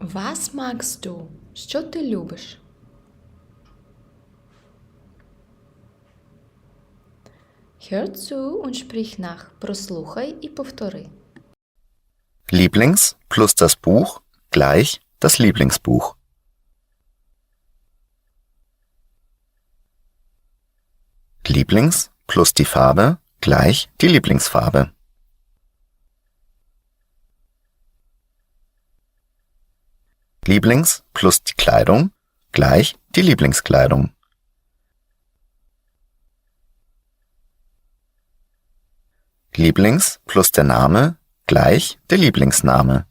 Was magst du? Що ти любиш? Hör zu und sprich nach. Прослухай і повтори. Lieblings plus das Buch gleich das Lieblingsbuch. Lieblings plus die Farbe gleich die Lieblingsfarbe. Lieblings plus die Kleidung gleich die Lieblingskleidung. Lieblings plus der Name gleich der Lieblingsname.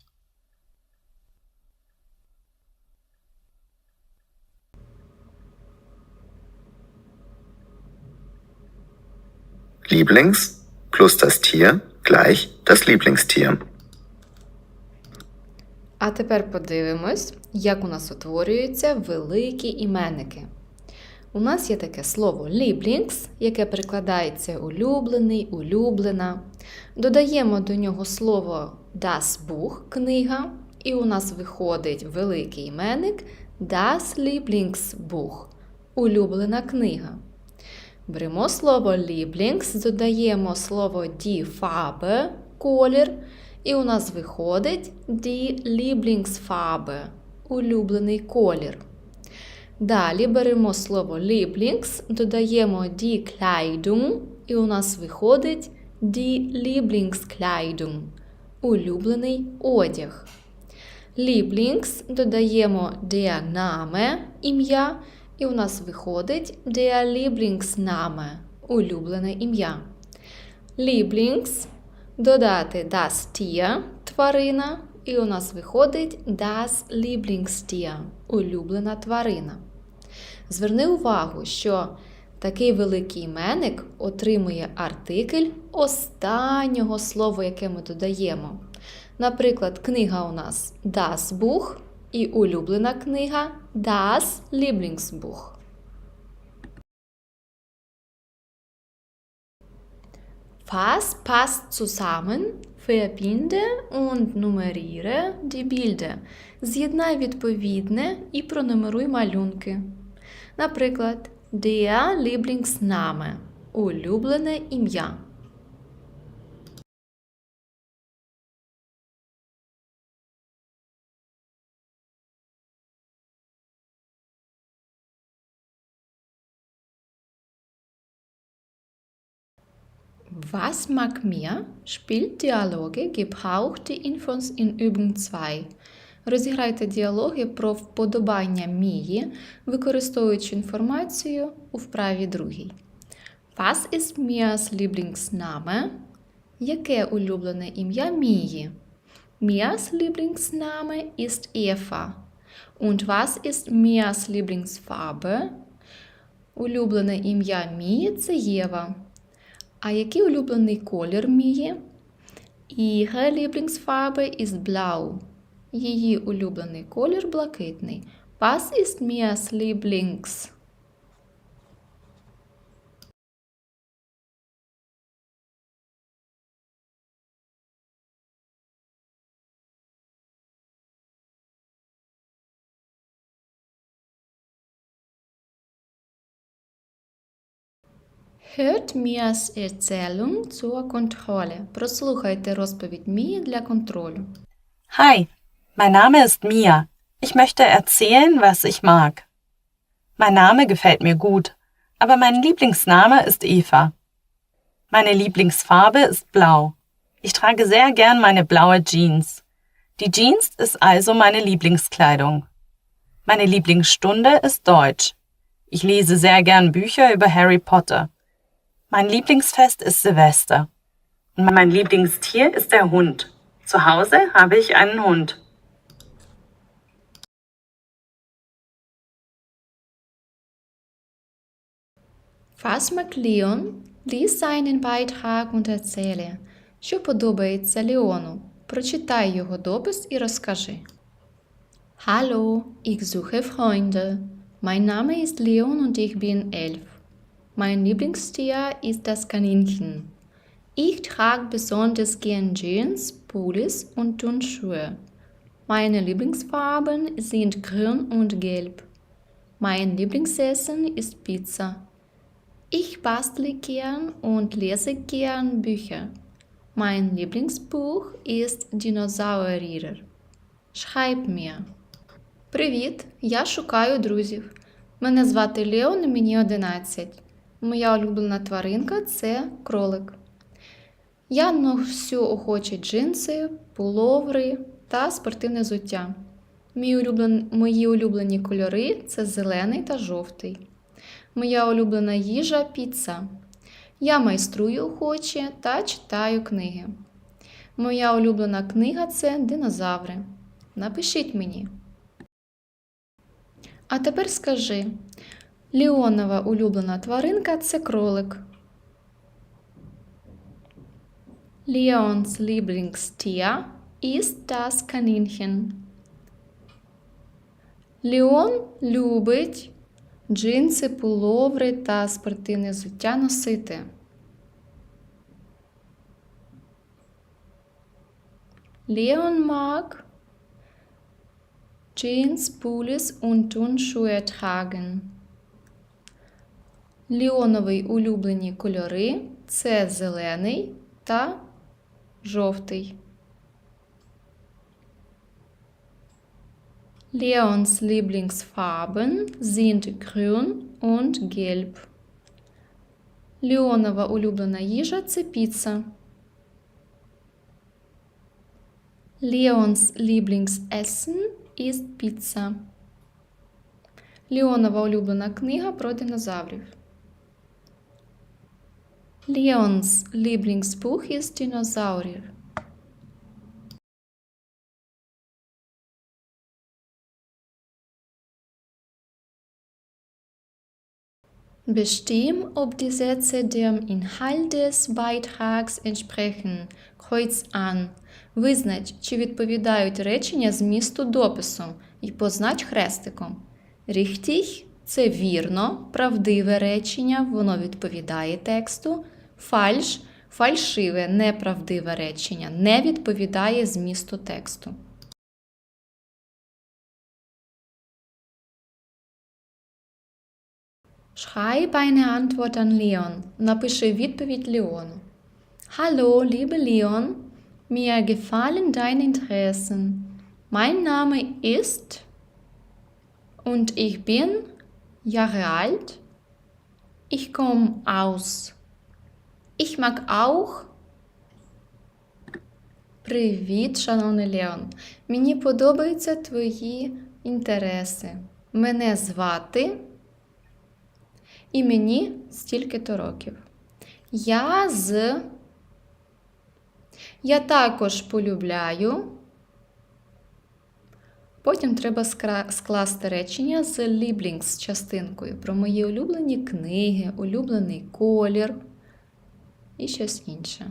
Lieblings plus das Tier gleich das Lieblingstier. А тепер подивимось, як у нас утворюються великі іменники. У нас є таке слово Lieblings, яке перекладається улюблений, улюблена. Додаємо до нього слово Das Buch книга, і у нас виходить великий іменник Das Lieblingsbuch улюблена книга. Беремо слово Lieblings, додаємо слово die Farbe колір, і у нас виходить die Lieblingsfarbe улюблений колір. Далі беремо слово Lieblings, додаємо die Kleidung, і у нас виходить die Lieblingskleidung улюблений одяг. Lieblings додаємо der Name ім'я, і у нас виходить der Lieblingsname улюблене ім'я. Lieblings додати das Tier тварина, і у нас виходить das Lieblingstier улюблена тварина. Зверни увагу, що такий великий іменник отримує артикль останнього слова, яке ми додаємо. Наприклад, книга у нас Das Buch і улюблена книга Das Lieblingsbuch. Fass passt zusammen, verbinde und nummeriere die Bilder. З'єднай відповідне і пронумеруй малюнки. Наприклад, Der Lieblingsname – улюблене ім'я. Was mag mir? Spielt Dialoge, gebraucht die Infos in Übung 2. Розіграйте діалоги про вподобання Мії, використовуючи інформацію у вправі другій. Was ist Mias Lieblingsname? Яке улюблене ім'я Мії? Mias Lieblingsname ist Eva. Und was ist Mias Lieblingsfarbe? Улюблене ім'я Мії це Єва. А який улюблений колір Мії? Ihre Lieblingsfarbe ist blau. Її улюблений колір блакитний. Was ist Mias Lieblings? Hört Mias Erzählung zur Kontrolle. Прослухайте розповідь Мії для контролю. Hi, mein Name ist Mia. Ich möchte erzählen, was ich mag. Mein Name gefällt mir gut, aber mein Lieblingsname ist Eva. Meine Lieblingsfarbe ist blau. Ich trage sehr gern meine blaue Jeans. Die Jeans ist also meine Lieblingskleidung. Meine Lieblingsstunde ist Deutsch. Ich lese sehr gern Bücher über Harry Potter. Mein Lieblingsfest ist Silvester. Und mein Lieblingstier ist der Hund. Zu Hause habe ich einen Hund. Was mag Leon? Lies seinen Beitrag und erzähle. Що подобається Леону? Прочитай його допис і розкажи. Hallo, ich suche Freunde. Mein Name ist Leon und ich bin elf. Mein Lieblingstier ist das Kaninchen. Ich trage besonders gern Jeans, Pullis und Turnschuhe. Meine Lieblingsfarben sind grün und gelb. Mein Lieblingsessen ist Pizza. Ich bastle gern und lese gern Bücher. Mein Lieblingsbuch ist Dinosaurier. Schreib mir. Привіт! Я шукаю друзів. Мене звати Леон, і мені 11. Моя улюблена тваринка це кролик. Я ношу охочі джинси, пуловри та спортивне взуття. Мої улюблені кольори це зелений та жовтий. Моя улюблена їжа піца. Я майструю охоче та читаю книги. Моя улюблена книга це динозаври. Напишіть мені. А тепер скажи: Ліонова улюблена тваринка це кролик. Leons Lieblingstier ist das Kaninchen. Леон любить джинси, пуловри та спортивне взуття носити. Leon mag Jeans, Pullis und Turnschuhe tragen. Ліоновий улюблені кольори це зелений та жовтий. Leons Lieblingsfarben sind grün und gelb. Леонова улюблена їжа це піца. Leons Lieblingsessen ist Pizza. Леонова улюблена книга про динозаврів. Leons Lieblingsbuch ist Dinosaurier. Bestimm, ob die Sätze dem Inhalt des Beitrags entsprechen. Kreuz an. Визнач, чи відповідають речення змісту допису і познач хрестиком. Richtig – це вірно, правдиве речення, воно відповідає тексту. Фальш – фальшиве, неправдиве речення, не відповідає змісту тексту. Schreib eine Antwort an Leon. Напиши відповідь Леону. Hallo, liebe Leon. Mir gefallen deine Interessen. Mein Name ist und ich bin Jahre alt. Ich komme aus. Ich mag auch. Привіт, шановний Леон. Мені подобаються твої інтереси. Мене звати і мені стільки-то років. Я з. Я також полюбляю. Потім треба скласти речення з Lieblings частинкою про мої улюблені книги, улюблений колір і щось інше.